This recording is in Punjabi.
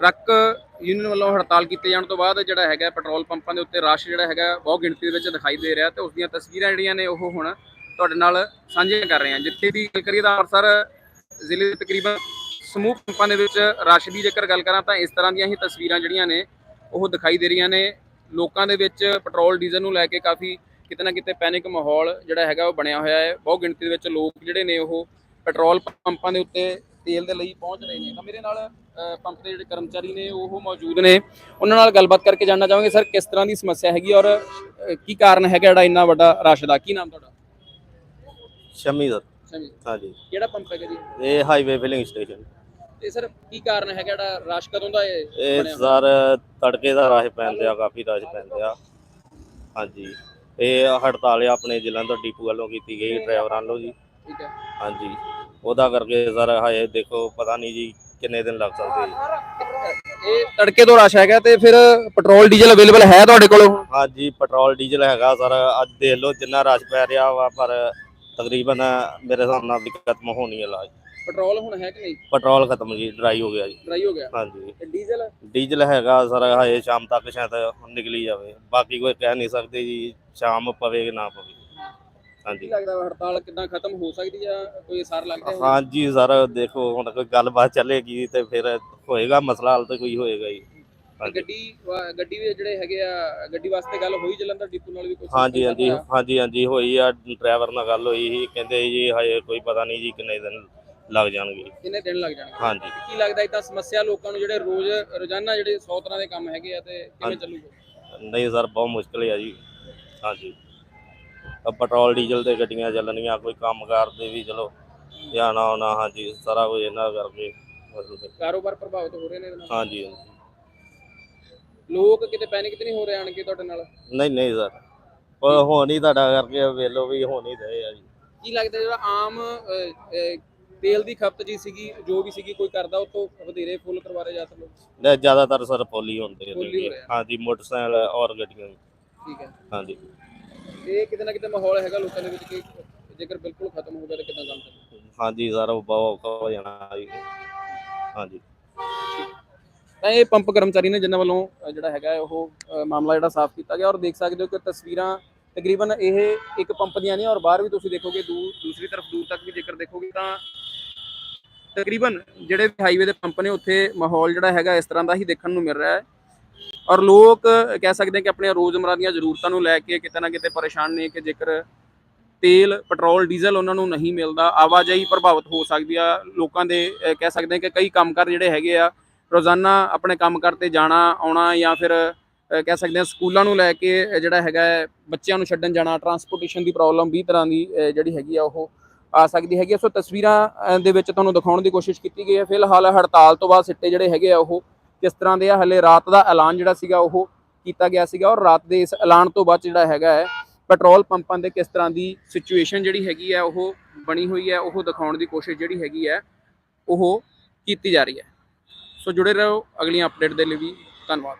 ਟਰੱਕ ਯੂਨੀਅਨ ਵੱਲੋਂ ਹੜਤਾਲ ਕੀਤੇ ਜਾਣ ਤੋਂ ਬਾਅਦ ਜਿਹੜਾ ਹੈਗਾ ਪੈਟਰੋਲ ਪੰਪਾਂ ਦੇ ਉੱਤੇ ਰਸ਼ ਜਿਹੜਾ ਹੈਗਾ ਬਹੁਤ ਗਿਣਤੀ ਦੇ ਵਿੱਚ ਦਿਖਾਈ ਦੇ ਰਿਹਾ ਤੇ ਉਸ ਦੀਆਂ ਤਸਵੀਰਾਂ ਜਿਹੜੀਆਂ ਨੇ ਉਹ ਹੁਣ ਤੁਹਾਡੇ ਨਾਲ ਸਾਂਝੀਆਂ ਕਰ ਰਹੇ ਹਾਂ। ਜਿੱਥੇ ਦੀ ਗੱਲ ਕਰੀਏ ਤਾਂ ਅੰਮ੍ਰਿਤਸਰ ਜ਼ਿਲ੍ਹੇ ਦੇ ਤਕਰੀਬਨ ਸਮੂਹ ਪੰਪਾਂ ਦੇ ਵਿੱਚ ਰਸ਼ ਦੀ ਜੇਕਰ ਗੱਲ ਕਰਾਂ ਤਾਂ ਇਸ ਤਰ੍ਹਾਂ ਦੀਆਂ ਹੀ ਤਸਵੀਰਾਂ ਜਿਹੜੀਆਂ ਨੇ ਉਹ ਦਿਖਾਈ ਦੇ ਰਹੀਆਂ ਨੇ। ਲੋਕਾਂ ਦੇ ਵਿੱਚ ਪੈਟਰੋਲ, ਡੀਜ਼ਲ ਨੂੰ ਲੈ ਕੇ ਕਾਫੀ ਕਿਤੇ ਨਾ ਕਿਤੇ ਪੈਨਿਕ ਮਾਹੌਲ ਜਿਹੜਾ ਹੈਗਾ ਉਹ ਬਣਿਆ ਹੋਇਆ ਹੈ। ਬਹੁਤ ਗਿਣਤੀ ਦੇ ਵਿੱਚ ਲੋਕ ਜਿਹੜੇ ਨੇ ਉਹ ਪੈਟਰੋਲ ਪੰਪਾਂ ਦੇ ਉੱਤੇ ਤੇਲ ਦੇ ਲਈ ਪਹੁੰਚ ਰਹੇ ਨੇ। ਤਾਂ ਮੇਰੇ ਨਾਲ ਪੰਪ ਦੇ ਜਿਹੜੇ ਕਰਮਚਾਰੀ ਨੇ ਉਹ ਮੌਜੂਦ ਨੇ। ਉਹਨਾਂ ਨਾਲ ਗੱਲਬਾਤ ਕਰਕੇ ਜਾਣਨਾ ਚਾਹਾਂਗੇ। ਸਰ ਕਿਸ ਤਰ੍ਹਾਂ ਦੀ ਸਮੱਸਿਆ ਹੈਗੀ ਔਰ ਕੀ ਕਾਰਨ ਹੈਗਾ ਜਿਹੜਾ ਇੰਨਾ ਵੱਡਾ ਰਸ਼ ਦਾ? ਕੀ ਨਾਮ ਤੁਹਾਡਾ? ਸ਼ਮੀ ਸਰ। ਜੀ ਹਾਂਜੀ। ਕਿਹੜਾ ਪੰਪ ਹੈਗਾ ਜੀ? ਇਹ ਹਾਈਵੇ ਫਿਲਿੰਗ ਸਟੇਸ਼ਨ ਤੇ ਸਰ ਕੀ ਕਾਰਨ ਹੈਗਾ ਜਿਹੜਾ ਰਸ਼ ਕਦੋਂ ਦਾ ਇਹ? ਸਰ ਤੜਕੇ ਦਾ ਰਸ਼ ਪੈਂਦੇ ਆ ਕਾਫੀ ਰਸ਼ ਪੈਂਦੇ ਆ। ਹਾਂਜੀ। ਇਹ ਹੜਤਾਲ ਆਪਣੇ ਜਲੰਧਰ ਡੀਪੂ ਵੱਲੋਂ ਕੀਤੀ ਗਈ ਡਰਾਈਵਰਾਂ ਵੱਲੋਂ ਜੀ। ਠੀਕ ਹੈ। ਹਾਂਜੀ। ਉਹਦਾ ਕਰਕੇ ਸਰ ਹਾਏ ਦੇਖੋ ਪਤਾ ਨਹੀਂ ਜੀ ਕਿੰਨੇ ਦਿਨ ਲੱਗ ਸਕਦੇ ਜੀ। ਇਹ ਤੜਕੇ ਤੋਂ ਰਸ਼ ਹੈਗਾ ਤੇ ਫਿਰ ਪੈਟਰੋਲ ਡੀਜ਼ਲ ਅਵੇਲੇਬਲ ਹੈ ਤੁਹਾਡੇ ਕੋਲ? ਹਾਂਜੀ ਪੈਟਰੋਲ ਡੀਜ਼ਲ ਹੈਗਾ ਸਰ। ਅੱਜ ਦੇਖ ਲਓ ਜਿੰਨਾ ਰਸ਼ ਪੈ ਰਿਹਾ ਵਾ ਪਰ ਤਕਰੀਬਨ ਮੇਰੇ ਹਿਸਾਬ ਨਾਲ ਵੀ ਖਤਮ ਹੋਣੀ ਹੈ ਇਲਾਜ। ਪੈਟਰੋਲ ਹੁਣ ਹੈ ਕਿ ਨਹੀਂ? ਪੈਟਰੋਲ ਖਤਮ ਜੀ ਡਰਾਈ ਹੋ ਗਿਆ ਜੀ। ਡਰਾਈ ਹੋ ਗਿਆ? ਹਾਂਜੀ। ਤੇ ਡੀਜ਼ਲ? ਡੀਜ਼ਲ ਹੈਗਾ ਸਰ ਹਜੇ ਸ਼ਾਮ ਤੱਕ ਸ਼ਾਇਦ ਨਿਕਲੀ ਜਾਵੇ। ਬਾਕੀ ਕੋਈ ਕਹਿ ਨਹੀਂ ਸਕਦੇ ਜੀ ਸ਼ਾਮ ਪਵੇ ਕਿ ਨਾ ਪਵੇ। ਕੀ ਹਾਂਜੀ। ਲੱਗਦਾ ਵਾ ਹੜਤਾਲ ਕਿਦਾਂ ਖਤਮ ਹੋ ਸਕਦੀ ਆ? ਕੋਈ ਅਸਰ ਲੱਗਦਾ ਹੈ ਹਾਂਜੀ ਸਰ ਦੇਖੋ ਹੁਣ ਕੋਈ ਗੱਲਬਾਤ ਚੱਲੇਗੀ ਤੇ ਫਿਰ ਹੋਏਗਾ ਮਸਲਾ ਹੱਲ ਤੇ ਕੋਈ ਹੋਏਗਾ ਹਾਂਜੀ। ਗੱਡੀ ਵਾ- ਗੱਡੀ ਵੀ ਜਿਹੜੇ ਹੈਗੇ ਆ ਗੱਡੀ ਵਾਸਤੇ ਗੱਲ ਹੋਈ ਜਲੰਧਰ ਡਿਪੂ ਨਾਲ ਵੀ ਕੋਈ ਹਾਂਜੀ ਹਾਂਜੀ? ਹਾਂਜੀ ਹਾਂਜੀ ਹੋਈ ਆ ਡਰਾਈਵਰ ਨਾਲ ਗੱਲ ਹੋਈ ਸੀ ਕਹਿੰਦੇ ਜੀ ਹਜੇ ਕੋਈ ਪਤਾ ਨਹੀਂ ਜੀ ਕਿੰਨੇ ਦਿਨ ਲੱਗ ਜਾਣਗੇ। ਕਿੰਨੇ ਦਿਨ ਲੱਗ ਜਾਣਗੇ? ਹਾਂਜੀ। ਕੀ ਲੱਗਦਾ ਇਦਾਂ ਸਮੱਸਿਆ ਲੋਕਾਂ ਨੂੰ ਜਿਹੜੇ ਰੋਜ਼ ਰੋਜ਼ਾਨਾ ਜਿਹੜੇ 100 ਤਰ੍ਹਾਂ ਦੇ ਕੰਮ ਹੈਗੇ ਆ ਤੇ ਕਿਵੇਂ ਹਾਂਜੀ। ਚੱਲੂਗਾ? ਨਹੀਂ ਸਰ ਬਹੁਤ ਮੁਸ਼ਕਲ ਹੈ ਜੀ। ਹਾਂਜੀ। ਪੈਟਰੋਲ ਡੀਜ਼ਲ ਤੇ ਗੱਡੀਆਂ ਚੱਲਣੀਆਂ ਕੋਈ ਕੰਮਕਾਰ ਦੇ ਵੀ ਚਲੋ ਧਿਆਨ ਆਉਣਾ ਹਾਂਜੀ ਸਾਰਾ ਕੁਝ ਇਹਨਾਂ ਕਰਕੇ ਮਤਲਬ ਕਾਰੋਬਾਰ ਪ੍ਰਭਾਵਿਤ ਹੋ ਰਹੇ ਨੇ ਇਹਦੇ ਨਾਲ? ਹਾਂਜੀ ਹਾਂਜੀ। ਲੋਕ ਕਿਤੇ ਪੈਨਿਕ ਤੇ ਨਹੀਂ ਹੋ ਰਹੇ ਆਣਗੇ ਤੁਹਾਡੇ ਨਾਲ? ਨਹੀਂ ਨਹੀਂ ਸਰ। ਪਰ ਹੁਣ ਹੀ ਤੁਹਾਡਾ ਕਰਕੇ ਵੇਲੋ ਵੀ ਹੁਣ ਹੀ ਰਹੇ ਆ ਜੀ। ਕੀ ਲੱਗਦਾ ਜਿਹੜਾ ਆਮ ਅਹ, ਅਹ, ਤੇਲ ਦੀ ਖਪਤ ਜੀ ਸੀਗੀ ਜੋ ਵੀ ਸੀਗੀ ਕੋਈ ਕਰਦਾ ਉਹ ਤੋਂ ਵਧੇਰੇ ਫੁੱਲ ਕਰਵਾ ਰਹੇ ਜਾਂਦੇ ਲੋਕ ਨਹੀਂ, ਜ਼ਿਆਦਾਤਰ ਸਰ ਪੋਲੀ ਹੁੰਦੇ ਹੋ ਰਿਹਾ। ਹਾਂਜੀ ਮੋਟਰਸਾਈਕਲ ਔਰ ਗੱਡੀਆਂ। ਵੀ। ਠੀਕ ਹੈ। ਹਾਂਜੀ। ਇਹ ਕਿਤੇ ਨਾ ਕਿਤੇ ਮਾਹੌਲ ਹੈਗਾ ਲੋਕਾਂ ਦੇ ਵਿੱਚ ਕਿ ਜੇਕਰ ਬਿਲਕੁਲ ਖਤਮ ਹੋ ਗਿਆ ਤਾਂ ਕਿੱਦਾਂ ਕੰਮ ਚੱਲੂ ਹਾਂਜੀ ਸਰ ਉਹ ਬਹੁਤ ਔਖਾ ਹੋ ਜਾਣਾ ਜੀ। ਹਾਂਜੀ। ਤਾਂ ਇਹ ਪੰਪ ਕਰਮਚਾਰੀ ਨੇ ਜਿਨ੍ਹਾਂ ਵੱਲੋਂ ਅ, ਜਿਹੜਾ ਹੈਗਾ ਹੈ ਉਹ ਅ, ਮਾਮਲਾ ਜਿਹੜਾ ਸਾਫ਼ ਕੀਤਾ ਗਿਆ ਔਰ ਦੇਖ ਸਕਦੇ ਹੋ ਕਿ ਤਸਵੀਰਾਂ ਤਕਰੀਬਨ ਇਹ ਇੱਕ ਪੰਪ ਦੀਆਂ ਨੇ ਔਰ ਬਾਹਰ ਵੀ ਤੁਸੀਂ ਦੇਖੋਗੇ ਦੂਰ ਦੂਸਰੀ ਤਰਫ ਦੂਰ ਤੱਕ ਵੀ ਜੇਕਰ ਦੇਖੋਗੇ ਤਾਂ ਤਕਰੀਬਨ ਜਿਹੜੇ ਹਾਈਵੇ ਦੇ ਪੰਪ ਨੇ ਉੱਥੇ ਮਾਹੌਲ ਜਿਹੜਾ ਹੈਗਾ ਇਸ ਤਰ੍ਹਾਂ ਦਾ ਹੀ ਦੇਖਣ ਨੂੰ ਮਿਲ ਰਿਹਾ ਹੈ। ਔਰ ਲੋਕ ਕਹਿ ਸਕਦੇ ਹਾਂ ਕਿ ਆਪਣੀਆਂ ਰੋਜ਼ਮਰਾ ਦੀਆਂ ਜ਼ਰੂਰਤਾਂ ਨੂੰ ਲੈ ਕੇ ਕਿਤੇ ਨਾ ਕਿਤੇ ਪਰੇਸ਼ਾਨ ਨੇ ਕਿ ਜੇਕਰ ਤੇਲ ਪੈਟਰੋਲ ਡੀਜ਼ਲ ਉਹਨਾਂ ਨੂੰ ਨਹੀਂ ਮਿਲਦਾ ਆਵਾਜਾਈ ਪ੍ਰਭਾਵਿਤ ਹੋ ਸਕਦੀ ਆ ਲੋਕਾਂ ਦੇ ਕਹਿ ਸਕਦੇ ਹਾਂ ਕਿ ਕਈ ਕੰਮਕਾਰ ਜਿਹੜੇ ਹੈਗੇ ਆ ਰੋਜ਼ਾਨਾ ਆਪਣੇ ਕੰਮ ਕਰਤੇ ਜਾਣਾ ਆਉਣਾ ਜਾਂ ਫਿਰ ਕਹਿ ਸਕਦੇ ਹਾਂ ਸਕੂਲਾਂ ਨੂੰ ਲੈ ਕੇ ਜਿਹੜਾ ਹੈਗਾ ਹੈ, ਬੱਚਿਆਂ ਨੂੰ ਛੱਡਣ ਜਾਣਾ ਟਰਾਂਸਪੋਰਟੇਸ਼ਨ ਦੀ ਪ੍ਰੋਬਲਮ ਵੀ ਤਰ੍ਹਾਂ ਦੀ ਜਿਹੜੀ ਹੈਗੀ ਆ ਉਹ ਆ ਸਕਦੀ ਹੈਗੀ ਆ। ਸੋ ਤਸਵੀਰਾਂ ਦੇ ਵਿੱਚ ਤੁਹਾਨੂੰ ਦਿਖਾਉਣ ਦੀ ਕੋਸ਼ਿਸ਼ ਕੀਤੀ ਗਈ ਹੈ ਫਿਲਹਾਲ ਹੜਤਾਲ ਤੋਂ ਬਾਅਦ ਸਿੱਟੇ ਜਿਹੜੇ ਹੈਗੇ ਆ ਉਹ ਕਿਸ ਤਰ੍ਹਾਂ ਦੇ ਆ, ਹਲੇ ਰਾਤ ਦਾ ਐਲਾਨ ਜਿਹੜਾ ਸੀਗਾ ਉਹ ਕੀਤਾ ਗਿਆ ਸੀਗਾ ਔਰ ਰਾਤ ਦੇ ਇਸ ਐਲਾਨ ਤੋਂ ਬਾਅਦ ਜਿਹੜਾ ਹੈਗਾ ਹੈ, ਪੈਟਰੋਲ ਪੰਪਾਂ ਦੇ ਕਿਸ ਤਰ੍ਹਾਂ ਦੀ ਸਿਚੁਏਸ਼ਨ ਜਿਹੜੀ ਹੈਗੀ ਹੈ, ਉਹ ਬਣੀ ਹੋਈ ਹੈ, ਉਹ ਦਿਖਾਉਣ ਦੀ ਕੋਸ਼ਿਸ਼ ਜਿਹੜੀ ਹੈਗੀ ਹੈ, ਉਹ ਕੀਤੀ ਜਾ ਰਹੀ ਹੈ। ਸੋ ਜੁੜੇ ਰਹੋ ਅਗਲੀਆਂ ਅਪਡੇਟ ਦੇ ਲਈ ਵੀ ਧੰਨਵਾਦ।